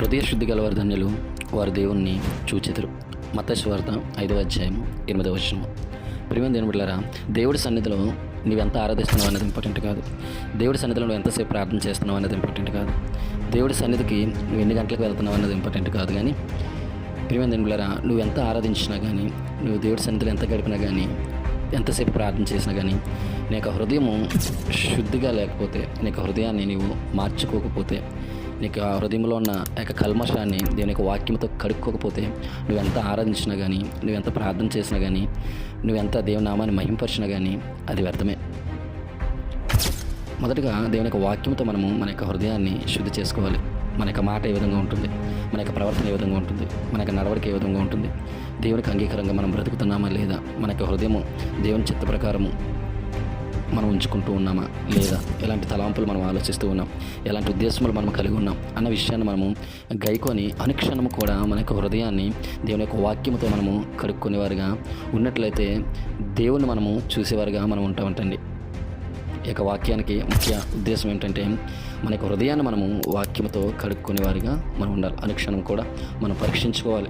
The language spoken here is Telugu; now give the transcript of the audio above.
హృదయ శుద్ధి గల వారి వారి దేవుణ్ణి చూచెదరు. మతస్వార్త ఐదవ అధ్యాయం ఎనిమిదవ వచనము. ప్రియమైన దేవుని దేవుడి సన్నిధిలో నువ్వు ఎంత ఆరాధిస్తున్నావు అనేది ఇంపార్టెంట్ కాదు. దేవుడి సన్నిధిలో నువ్వు ఎంతసేపు ప్రార్థన చేస్తున్నావు అనేది ఇంపార్టెంట్ కాదు. దేవుడి సన్నిధికి నువ్వు ఎన్ని గంటలకు వెళ్తున్నావు అనేది ఇంపార్టెంట్ కాదు కానీ ప్రియమైన దేవుని నువ్వు ఎంత ఆరాధించినా కానీ నువ్వు దేవుడి సన్నిధిలో ఎంత గడిపినా కానీ ఎంతసేపు ప్రార్థన చేసినా కానీ నీ యొక్క హృదయము శుద్ధిగా లేకపోతే నీ యొక్క హృదయాన్ని నీవు మార్చుకోకపోతే నీకు ఆ హృదయంలో ఉన్న యొక్క కల్మషాన్ని దేవుని యొక్క వాక్యంతో కడుక్కోకపోతే నువ్వెంత ఆరాధించినా కానీ నువ్వెంత ప్రార్థన చేసినా కానీ నువ్వెంత దేవుని నామాన్ని మహింపరిచినా కానీ అది వ్యర్థమే. మొదటగా దేవుని యొక్క వాక్యంతో మనము మన యొక్క హృదయాన్ని శుద్ధి చేసుకోవాలి. మన యొక్క మాట ఏ విధంగా ఉంటుంది? మన యొక్క ప్రవర్తన ఏ విధంగా ఉంటుంది? మన యొక్క నడవడిక ఏ విధంగా ఉంటుంది? దేవునికి అంగీకారంగా మనం బ్రతుకుతున్నామా లేదా? మన యొక్క హృదయము దేవుని చిత్త ప్రకారము మనం ఉంచుకుంటూ ఉన్నామా? లేదా ఎలాంటి తలాంపులు మనం ఆలోచిస్తూ ఉన్నాం? ఎలాంటి ఉద్దేశములు మనం కలిగి ఉన్నాం? అన్న విషయాన్ని మనము గైకొని అనుక్షణము కూడా మన యొక్క హృదయాన్ని దేవుని యొక్క వాక్యముతో మనము కడుక్కునేవారుగా ఉన్నట్లయితే దేవుని మనము చూసేవారుగా మనం ఉంటామంటండి. ఈ యొక్క వాక్యానికి ముఖ్య ఉద్దేశం ఏంటంటే మన యొక్క హృదయాన్ని మనము వాక్యముతో కడుక్కునేవారిగా మనం ఉండాలి. అనుక్షణం కూడా మనం పరీక్షించుకోవాలి.